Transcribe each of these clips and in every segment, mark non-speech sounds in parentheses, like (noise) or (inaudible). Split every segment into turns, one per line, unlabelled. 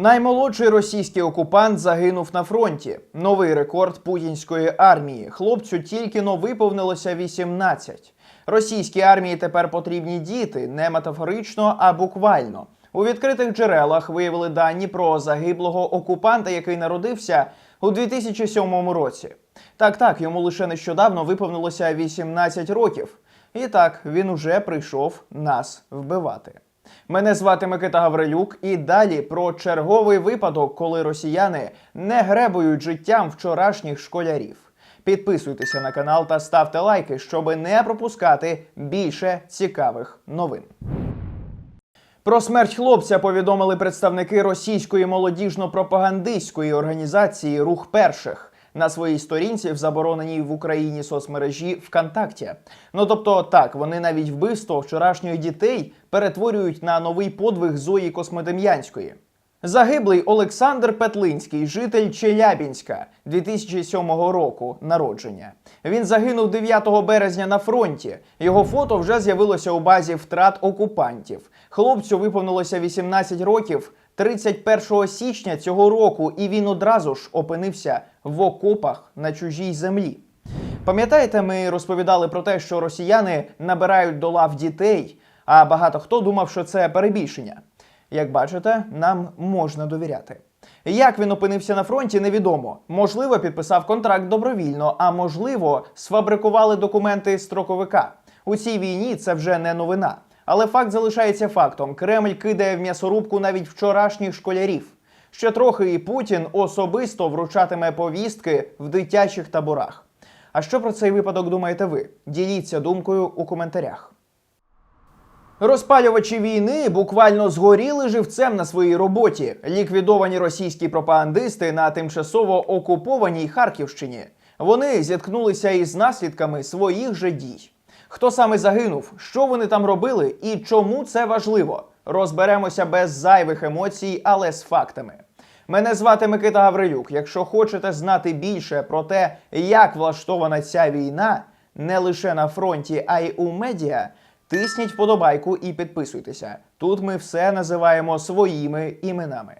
Наймолодший російський окупант загинув на фронті. Новий рекорд путінської армії. Хлопцю тільки но виповнилося 18. Російській армії тепер потрібні діти не метафорично, а буквально. У відкритих джерелах виявили дані про загиблого окупанта, який народився у 2007 році. Так, так, йому лише нещодавно виповнилося 18 років. І так, він уже прийшов нас вбивати. Мене звати Микита Гаврилюк, і далі про черговий випадок, коли росіяни не гребують життям вчорашніх школярів. Підписуйтеся на канал та ставте лайки, щоб не пропускати більше цікавих новин. Про смерть хлопця повідомили представники російської молодіжно-пропагандистської організації Рух перших на своїй сторінці в забороненій в Україні соцмережі ВКонтакті. Ну тобто, так, вони навіть вбивство вчорашніх дітей перетворюють на новий подвиг Зої Космодем'янської. Загиблий Олександр Петлинський, житель Челябінська 2007 року народження. Він загинув 9 березня на фронті. Його фото вже з'явилося у базі втрат окупантів. Хлопцю виповнилося 18 років 31 січня цього року, і він одразу ж опинився в окопах на чужій землі. Пам'ятаєте, ми розповідали про те, що росіяни набирають до лав дітей, а багато хто думав, що це перебільшення. Як бачите, нам можна довіряти. Як він опинився на фронті, невідомо. Можливо, підписав контракт добровільно, а можливо, сфабрикували документи строковика. У цій війні це вже не новина. Але факт залишається фактом: Кремль кидає в м'ясорубку навіть вчорашніх школярів. Ще трохи і Путін особисто вручатиме повістки в дитячих таборах. А що про цей випадок думаєте ви? Діліться думкою у коментарях. Розпалювачі війни буквально згоріли живцем на своїй роботі. Ліквідовані російські пропагандисти на тимчасово окупованій Харківщині. Вони зіткнулися із наслідками своїх же дій. Хто саме загинув, що вони там робили і чому це важливо? Розберемося без зайвих емоцій, але з фактами. Мене звати Микита Гаврилюк. Якщо хочете знати більше про те, як влаштована ця війна, не лише на фронті, а й у медіа, тисніть вподобайку і підписуйтеся. Тут ми все називаємо своїми іменами.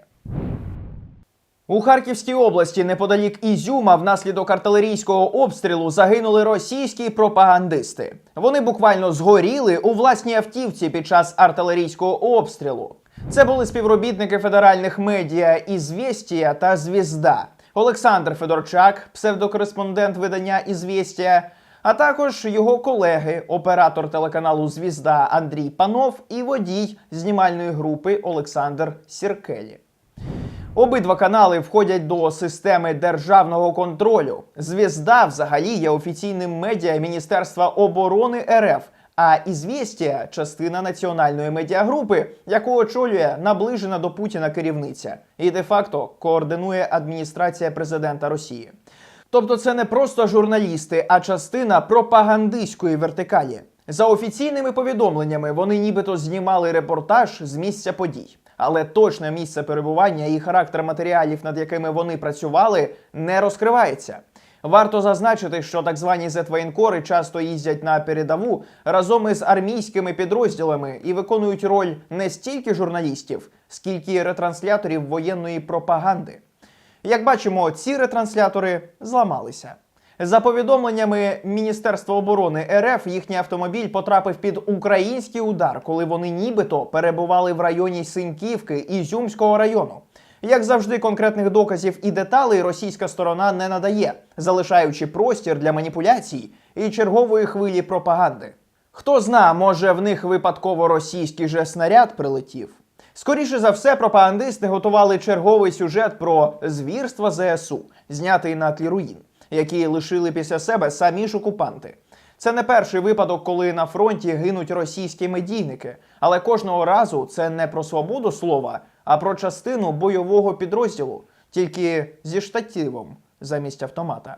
У Харківській області неподалік Ізюма внаслідок артилерійського обстрілу загинули російські пропагандисти. Вони буквально згоріли у власній автівці під час артилерійського обстрілу. Це були співробітники федеральних медіа «Ізвєстія» та Звізда. Олександр Федорчак, псевдокореспондент видання «Ізвєстія», а також його колеги, оператор телеканалу Звізда Андрій Панов і водій знімальної групи Олександр Сіркелі. Обидва канали входять до системи державного контролю. Звізда взагалі є офіційним медіа Міністерства оборони РФ. А «Ізвєстія» – частина національної медіагрупи, яку очолює наближена до Путіна керівниця, і де-факто координує адміністрація президента Росії. Тобто, це не просто журналісти, а частина пропагандистської вертикалі. За офіційними повідомленнями, вони нібито знімали репортаж з місця подій. Але точне місце перебування і характер матеріалів, над якими вони працювали, не розкривається. Варто зазначити, що так звані зетвоєнкори часто їздять на передову разом із армійськими підрозділами і виконують роль не стільки журналістів, скільки ретрансляторів воєнної пропаганди. Як бачимо, ці ретранслятори зламалися. За повідомленнями Міністерства оборони РФ, їхній автомобіль потрапив під український удар, коли вони нібито перебували в районі Синьківки Ізюмського району. Як завжди, конкретних доказів і деталей російська сторона не надає, залишаючи простір для маніпуляцій і чергової хвилі пропаганди. Хто зна, може в них випадково російський же снаряд прилетів. Скоріше за все, пропагандисти готували черговий сюжет про звірства ЗСУ, знятий на тлі руїн, які лишили після себе самі ж окупанти. Це не перший випадок, коли на фронті гинуть російські медійники, але кожного разу це не про свободу слова, а про частину бойового підрозділу, тільки зі штативом замість автомата.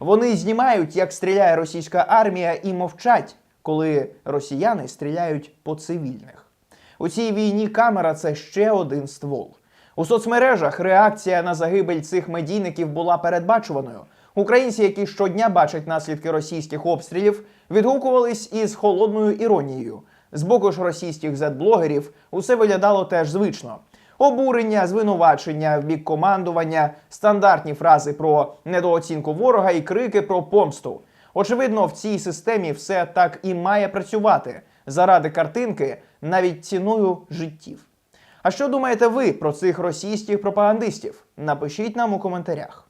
Вони знімають, як стріляє російська армія, і мовчать, коли росіяни стріляють по цивільних. У цій війні камера це ще один ствол. У соцмережах реакція на загибель цих медійників була передбачуваною. Українці, які щодня бачать наслідки російських обстрілів, відгукувались із холодною іронією. З боку ж російських зет-блогерів усе виглядало теж звично. Обурення, звинувачення в бік командування, стандартні фрази про недооцінку ворога і крики про помсту. Очевидно, в цій системі все так і має працювати заради картинки, навіть ціною життів. А що думаєте ви про цих російських пропагандистів? Напишіть нам у коментарях.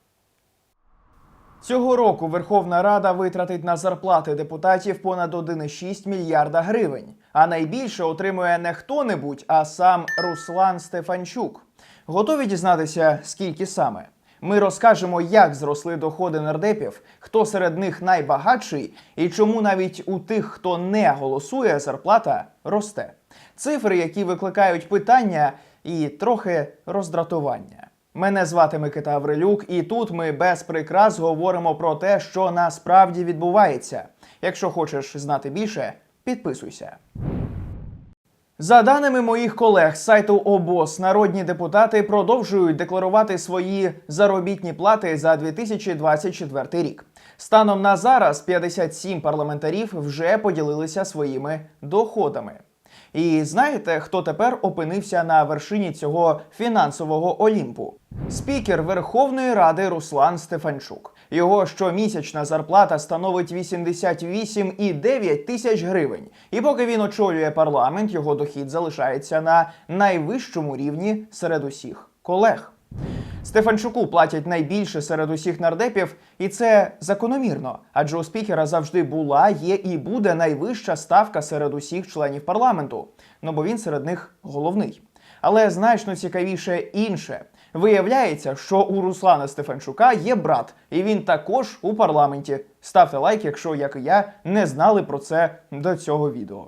Цього року Верховна Рада витратить на зарплати депутатів понад 1,6 мільярда гривень. А найбільше отримує не хто-небудь, а сам Руслан Стефанчук. Готові дізнатися, скільки саме? Ми розкажемо, як зросли доходи нардепів, хто серед них найбагатший і чому навіть у тих, хто не голосує, зарплата росте. Цифри, які викликають питання і трохи роздратування. Мене звати Микита Аврилюк, і тут ми без прикрас говоримо про те, що насправді відбувається. Якщо хочеш знати більше, підписуйся. За даними моїх колег з сайту ОБОС, народні депутати продовжують декларувати свої заробітні плати за 2024 рік. Станом на зараз 57 парламентарів вже поділилися своїми доходами. І знаєте, хто тепер опинився на вершині цього фінансового олімпу? Спікер Верховної Ради Руслан Стефанчук. Його щомісячна зарплата становить 88,9 тисяч гривень. І поки він очолює парламент, його дохід залишається на найвищому рівні серед усіх колег. Стефанчуку платять найбільше серед усіх нардепів, і це закономірно, адже у спікера завжди була, є і буде найвища ставка серед усіх членів парламенту. Ну бо він серед них головний. Але значно цікавіше інше. Виявляється, що у Руслана Стефанчука є брат, і він також у парламенті. Ставте лайк, якщо, як і я, не знали про це до цього відео.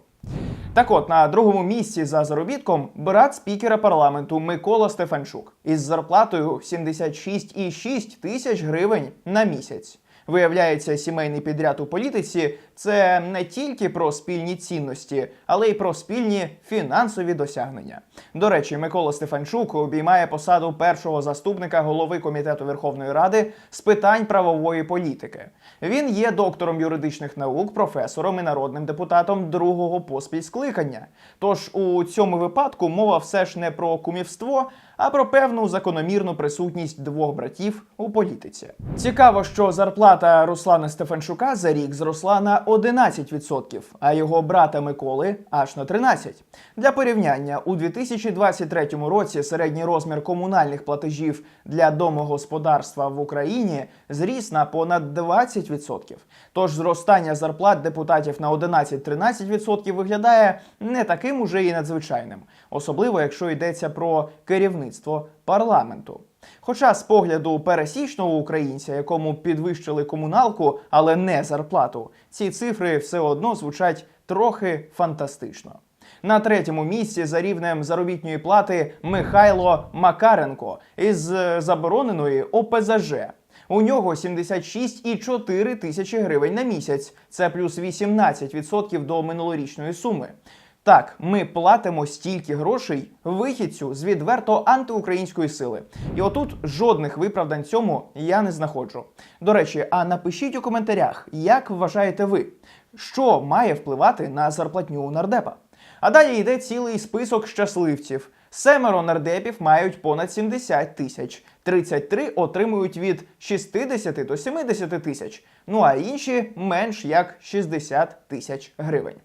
Так от, на другому місці за заробітком брат спікера парламенту Микола Стефанчук із зарплатою 76,6 тисяч гривень на місяць. Виявляється, сімейний підряд у політиці це не тільки про спільні цінності, але й про спільні фінансові досягнення. До речі, Микола Стефанчук обіймає посаду першого заступника голови комітету Верховної Ради з питань правової політики. Він є доктором юридичних наук, професором і народним депутатом другого поспіль скликання. Тож у цьому випадку мова все ж не про кумівство, а про певну закономірну присутність двох братів у політиці. Цікаво, що зарплата Руслана Стефанчука за рік зросла на 11%, а його брата Миколи аж на 13%. Для порівняння у 2023 році середній розмір комунальних платежів для домогосподарства в Україні зріс на понад 20%. Тож зростання зарплат депутатів на 11-13% виглядає не таким уже і надзвичайним, особливо якщо йдеться про керівництво парламенту. Хоча з погляду пересічного українця, якому підвищили комуналку, але не зарплату, ці цифри все одно звучать трохи фантастично. На третьому місці за рівнем заробітної плати Михайло Макаренко із е, забороненої ОПЗЖ. У нього 76,4 тисячі гривень на місяць. Це плюс 18% до минулорічної суми. Так, ми платимо стільки грошей вихідцю з відверто антиукраїнської сили. І отут жодних виправдань цьому я не знаходжу. До речі, а напишіть у коментарях, як вважаєте ви, що має впливати на зарплатню у нардепа. А далі йде цілий список щасливців. Семеро нардепів мають понад 70 тисяч, 33 отримують від 60 до 70 тисяч, ну а інші менш як 60 тисяч гривень.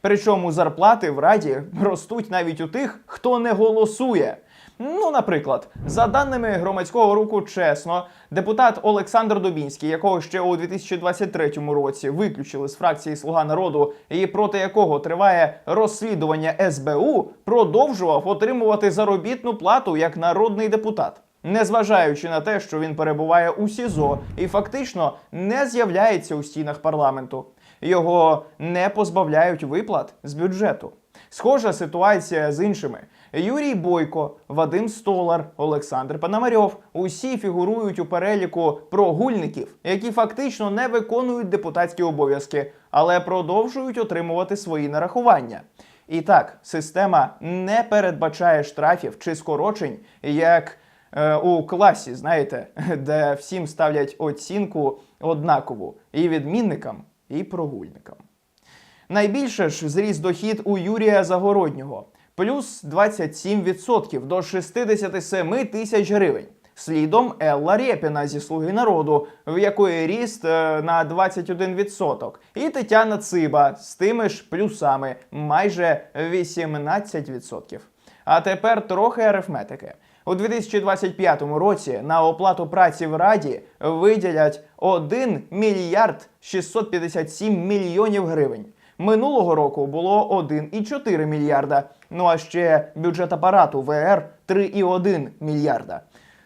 Причому зарплати в раді ростуть навіть у тих, хто не голосує. Ну, наприклад, за даними громадського руху чесно, депутат Олександр Дубінський, якого ще у 2023 році виключили з фракції Слуга народу, і проти якого триває розслідування СБУ, продовжував отримувати заробітну плату як народний депутат. Незважаючи на те, що він перебуває у СІЗО і фактично не з'являється у стінах парламенту, його не позбавляють виплат з бюджету. Схожа ситуація з іншими. Юрій Бойко, Вадим Столар, Олександр Пономарьов усі фігурують у переліку прогульників, які фактично не виконують депутатські обов'язки, але продовжують отримувати свої нарахування. І так, система не передбачає штрафів чи скорочень, як е, у класі, знаєте, (laughs) де всім ставлять оцінку однакову і відмінникам, і прогульникам. Найбільше ж зріс дохід у Юрія Загороднього. плюс 27% до 67 тисяч гривень. Слідом Елла Рєпіна зі Слуги народу, в якої ріст е, на 21%. І Тетяна Циба з тими ж плюсами майже 18%. А тепер трохи арифметики. У 2025 році на оплату праці в Раді виділять 1 мільярд 657 мільйонів гривень. Минулого року було 1,4 мільярда. Ну а ще бюджет апарату ВР 3,1 мільярда.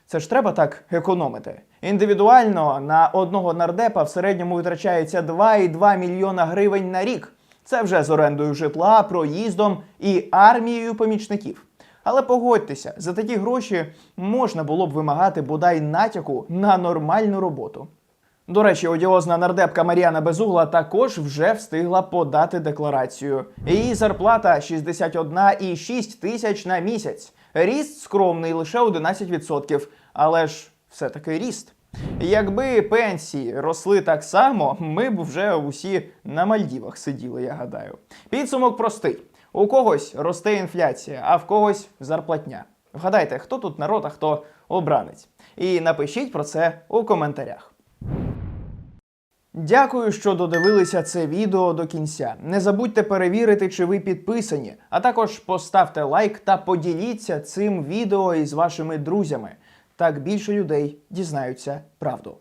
Це ж треба так економити. Індивідуально на одного нардепа в середньому витрачається 2,2 мільйона гривень на рік. Це вже з орендою житла, проїздом і армією помічників. Але погодьтеся, за такі гроші можна було б вимагати бодай натяку на нормальну роботу. До речі, одіозна нардепка Мар'яна Безугла також вже встигла подати декларацію. Її зарплата 61,6 тисяч на місяць. Ріст скромний лише 11%, але ж все-таки ріст. Якби пенсії росли так само, ми б вже усі на Мальдівах сиділи, я гадаю. Підсумок простий: у когось росте інфляція, а в когось зарплатня. Вгадайте, хто тут народ, а хто обранець. І напишіть про це у коментарях. Дякую, що додивилися це відео до кінця. Не забудьте перевірити, чи ви підписані, а також поставте лайк та поділіться цим відео із вашими друзями. Так більше людей дізнаються правду.